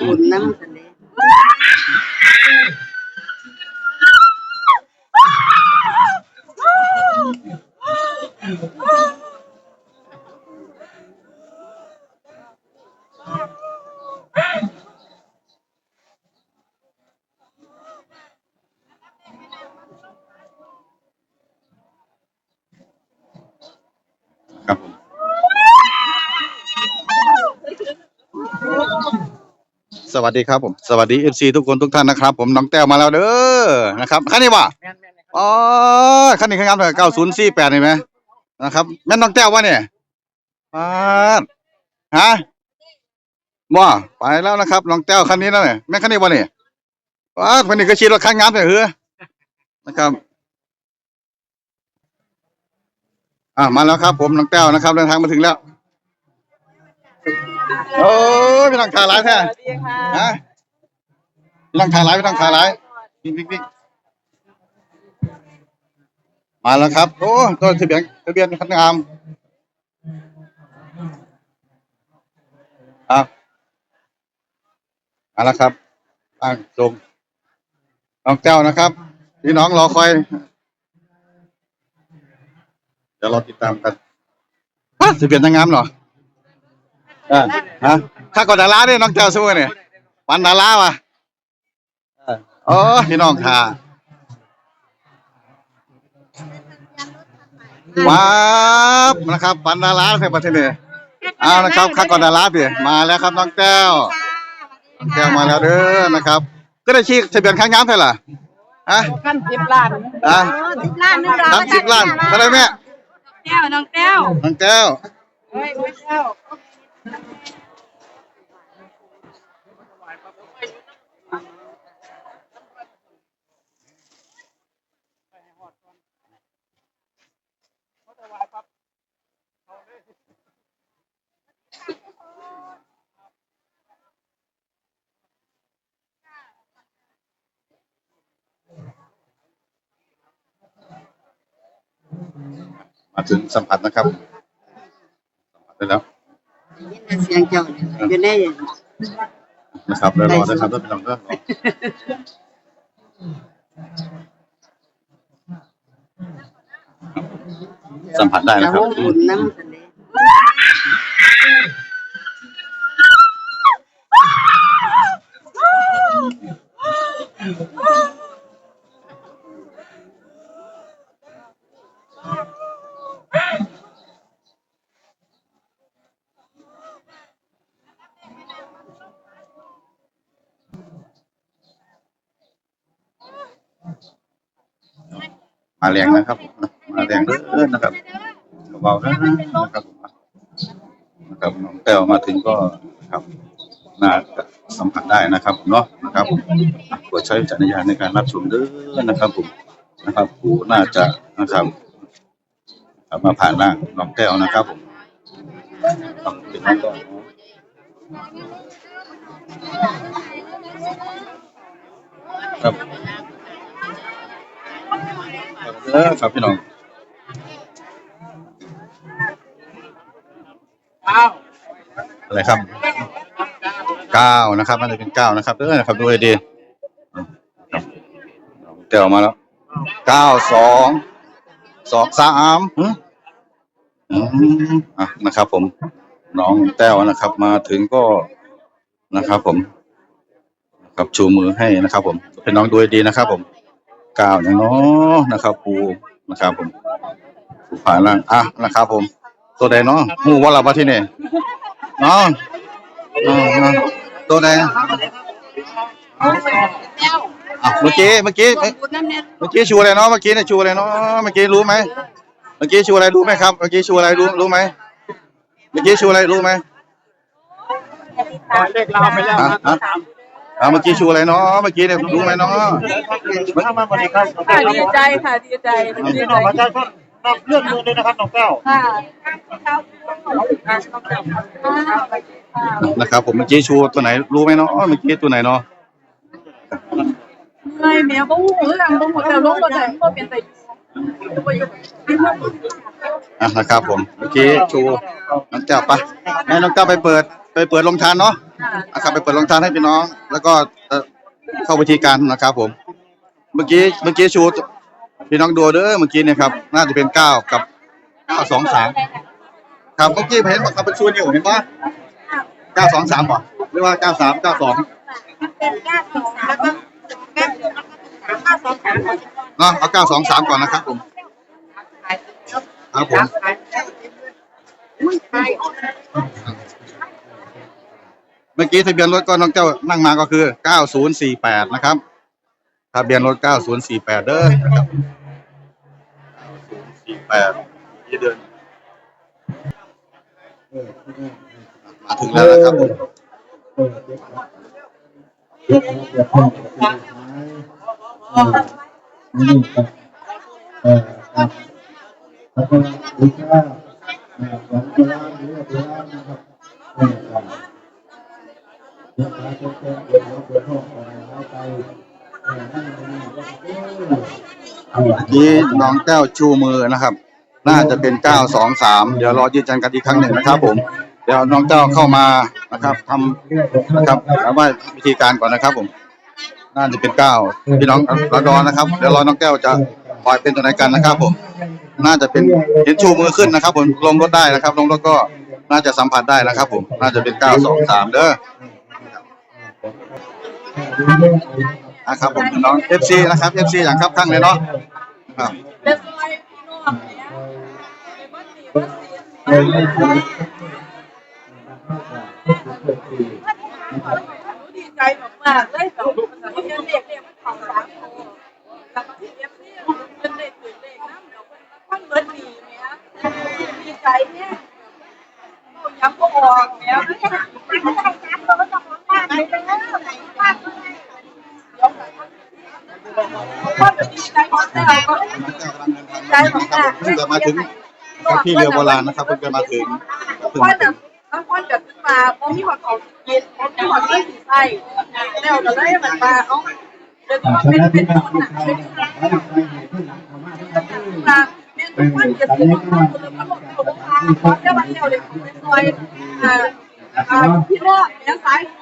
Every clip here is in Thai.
บุญน้ำท สวัสดีครับผมสวัสดีเอฟซีทุกคนทุกท่านนะครับ ผมน้องแต้วมาแล้วเด้อนะครับคันนี้ว่ะอ๋อคันนี้คืองานเก้าศูนย์สี่แปดเห็นไหมนะครับแม่นน้องแต้ววะเนี่ยปาดฮะบ่ไปแล้วนะครับน้องแต้วคันนี้แล้วเนี่ยแม่นคันนี้วะเนี่ยปาดคันนี้ก็ชีรถคันงานแต่เหือนะครับอ่ามาแล้วครับ ผมน้องแต้วนะครับเดินทางมาถึงแล้ว โอ้ยพี่น้องขาหลายแท้สวัสดีค่ะฮะพี่น้องขาหลายพี่น้องขาหลายวิ่งวิ่งวิ่งมาแล้วครับ โอ้ตัวทะเบียนทะเบียนคันงามครับมาแล้วครับตั้งตรงน้องแต้วนะครับ พี่น้องรอคอย เดี๋ยวเราติดตามกันฮะทะเบียนนางงามเหรออ่า ฮะข้าก่อนดาราเนี่ยน้องเจ้าสู้เนี่ยปันดาราวะเออโอ้พี่น้องค่ะว้าบนะครับปันดาราในประเทศนี้เอานะครับข้าก่อนดาราเดี๋ยมาแล้วครับน้องแก้วน้องแก้วมาแล้วเด้อนะครับ ก็ได้ชี้ทะเบียนข้างงามเท่าไหร่ฮะขั้นสิบล้านอะสิบล้านนึงสามสิบล้านมาได้ไหมแก้วน้องแก้วน้องแก้วเฮ้ยไม่แก้ว มาถึงสัมผัสนะครับ สัมผัสได้แล้วนเสียงเจ้าเนี่ยอยู่ในนะครับแล้วรอนะครับท่านผู้ชมก็สัมผัสได้นะครับ บุญน้ำทะเล มาแรงนะครับมาแรงเด้อยๆนะครับเบาๆนะนะครับนะครับน้องแต้วมาถึงก็ครับน่าจะสัมผัสได้นะครับเนาะนะครับโปรดใช้วิจารณญาณในการรับชมเด้อนะครับผมนะครับผู้น่าจะนะครับมาผ่านร่างน้องแต้วนะครับผมต้องเป็นน้องแต้วครับ เออครับพี่น้องอ้าวอะไรครับเก้านะครับน่าจะเป็นเก้านะครับเด้อนะครับดูให้ดีเตียวมาแล้วเก้าสองสองสามอืมอืมอะนะครับ ผม น้องแต้วนะครับ มาถึงก็นะครับ ผม ครับชูมือให้นะครับ ผมเป็นน้องดูดีนะครับ ผม เก้าอย่างน้อนะครับปูนะครับผมปูผ่านล่างอะนะครับ ผม ตัวใดเนาะหมู่ว่าเราปะที่นี่เนาะอ่าอ่าตัวไหนอะเมื่อกี้เมื่อกี้เมื่อบุญน้ำเนี่ยเมื่อกี้ชูอะไรเนาะเมื่อกี้เนี่ยชูอะไรเนาะเมื่อกี้รู้ไหมเมื่อกี้ชูอะไรรู้ไหมครับเมื่อกี้ชูอะไรรู้รู้ไหมเมื่อกี้ชูอะไรรู้ไหมเลขเราไปแล้วอะอะ อ่าเมื่อกี้ชูอะไรเนาะเมื่อกี้เนี่ยรู้ไหมเนาะเข้ามาสวัสดีครับค่ะดีใจค่ะดีใจดีพี่ใจน้องประชาชนรับเรื่องมือเลยนะครับน้องแก้วค่ะนะครับ ผมเมื่อกี้ชูตัวไหนรู้ไหมเนาะเมื่อกี้ตัวไหนเนาะเมื่อยแม่บ่ฮู้คือกันบ่ฮู้แต่ลงบ่ได้บ่เป็นแต่อยู่อะนะครับผมเมื่อกี้ชูน้องเจ้าไปให้น้องเจ้าไปเปิด ไปเปิดลงทานเนาะนะครับไปเปิดลงทานให้พี่น้อง แล้วก็เอ่อเข้าวิธีการนะครับผม เมื่อกี้เมื่อกี้ชูพี่น้องดูเด้อเมื่อกี้เนี่ยครับ น่าจะเป็นเก้ากับเก้าสองสามครับเมื่อกี้เห็นบอกเขาเป็นชูนิ้วเห็นปะเก้าสองสามป่ะหรือว่าเก้าสามเก้าสองเป็นก้าสองแล้วก็แม่ก้าสองสามเนาะเอาเก้าสองสามก่อนนะครับผมครับผม เมื่อกี้ทะเบียนรถก็น้องเจ้านั่งมาก็คือเก้าศูนะครับ ทะเบียนรถเก้าศูนย์สี่แปดเด้อนะครับสี่แปดยี่เดือนมาถึงแล้วนะครับผมนี่ครับเออครับแล้วก็ลิซ่าหลังจากนั้นเรียบร้อยนะครับ เออครับเดี๋ยวเราจะเจอเดี๋ยวเราจะห้องของเราไปเออนั่งตรงนี้ก็เออเมื่อกี้น้องแก้วชูมือนะครับ น่าจะเป็นเก้าสองสามเดี๋ยวรอยืนยันกันอีกครั้งหนึ่งนะครับ ผม เดี๋ยวน้องเจ้าเข้ามานะครับทำนะครับเอาว่าวิธีการก่อนนะครับ ผม น่าจะเป็นเก้าพี่น้องรอดอนนะครับ เดี๋ยวรอน้องแก้วจะปล่อยเป็นตัวไหนกันนะครับ ผม น่าจะเป็นเห็นชูมือขึ้นนะครับ ผมลงรถได้นะครับ ลงรถก็น่าจะสัมผัสได้นะครับ ผม น่าจะเป็นเก้าสองสามเด้อ นะครับผมพี่น้อง FC นะครับ FC อย่างครับข้างเลยเนาะครับดีใจมากเลยแบบมันยังเด็กเนี่ยมันของสามโตแล้วก็ที่เอฟซีเป็นเด็กตื่นเด็กน้ำเดี๋ยวมันเบิร์ดดีเนี่ยดีใจเนี่ยยังก็ออกเนี่ยไม่ใช่ไม่ใช่สามโตก็ของบ้านไปแล้วไหนบ้านเดี๋ยว ก็ดีใจมากแล้วก็ดีใจมเพิ่งจะมาถึงที่เรือโบราณนะครับเพิ่งจะมาถึงเพิ่งมาถึแต่งบางคนจะขึ้นมาพราะมีความของกินเพราะมีความเรื่องสีไส้แล้วก็เลยมันมาเอาเดี๋ยวอ่าเป็นนะเป็ที่นมาคนที่หนักใครเป็นใครให้ผู้หลังเข้ามาที่นั่นมาเป็นทุกคนจะเป็นคนคนละคนคนละคนเพราะจะมาเที่ยวเลยเป็นซอยอ่าอ่าพี่รอดเนี่ยซ้ายเนี่ยเดี๋ยวมันเด็กที่กินเนี่ยเดี๋ยวมันเด็กเขารอดมันจะผู้นมาเป็นเป็นบุญบาสนเดี๋ยวได้มากขอขอบคุณนักท่องเที่ยวและพี่น้องเดียวน้องเจ้าจะเป็นลมนะครับผมพี่น้องน้องเจ้าจะเป็นลมเดี๋ยวเพิ่นจะกินข้าวกินน้ำก่อนนะครับ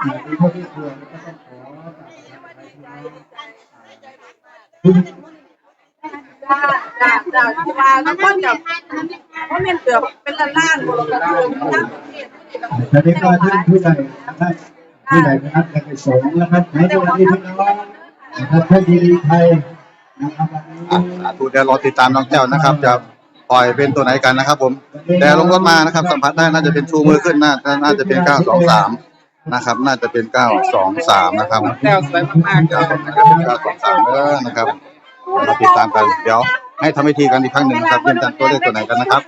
จ้าจ้าจ้าที่ว่าแล้วก็จะเพราะมันเกือบเป็นล้านล้านคนละคนทั้งประเทศจะได้ก็ที่ผู้ใดนะครับผู้ใดนะครับจะไปสงนะครับให้ดูที่พี่น้องนะครับท่านดีไทยนะครับอะสาธุเดี๋ยวรอติดตามน้องแก้วนะครับจะปล่อยเป็นตัวไหนกันนะครับ ผมแต่ลงรถมานะครับสัมผัสได้น่าจะเป็นชูมือขึ้นน่าน่าจะเป็น923 นะครับ น่าจะเป็นเก้าสองสามนะครับแก้วสวยมากๆครับผมนะครับเป็น923เด้อนะครับเราติดตามกันเดี๋ยวให้ทำพิธีกันอีกครั้งหนึ่งนะครับยืนยันตัวเลขตัวไหนกันนะครับ